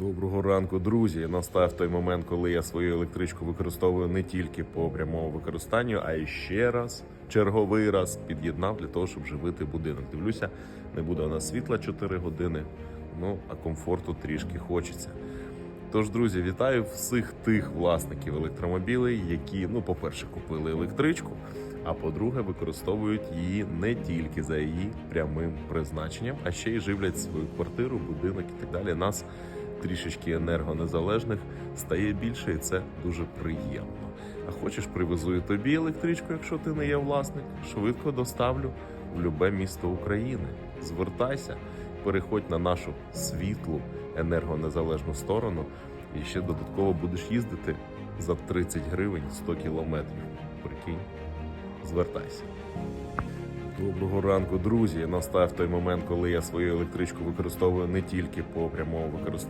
Доброго ранку, друзі. Настав той момент, коли я свою електричку використовую не тільки по прямому використанню, а й ще раз, черговий раз під'єднав для того, щоб живити будинок. Дивлюся, не буде у нас світла 4 години, ну а комфорту трішки хочеться. Тож, друзі, вітаю всіх тих власників електромобілей, які, ну, по-перше, купили електричку, а по-друге, використовують її не тільки за її прямим призначенням, а ще й живлять свою квартиру, будинок і так далі. Нас трішечки енергонезалежних стає більше, і це дуже приємно. А хочеш, привезу і тобі електричку, якщо ти не є власник, швидко доставлю в любе місто України. Звертайся, переходь на нашу світлу енергонезалежну сторону, і ще додатково будеш їздити за 30 гривень 100 кілометрів. Прикинь, звертайся. Доброго ранку, друзі. Настав той момент, коли я свою електричку використовую не тільки по прямому використанню.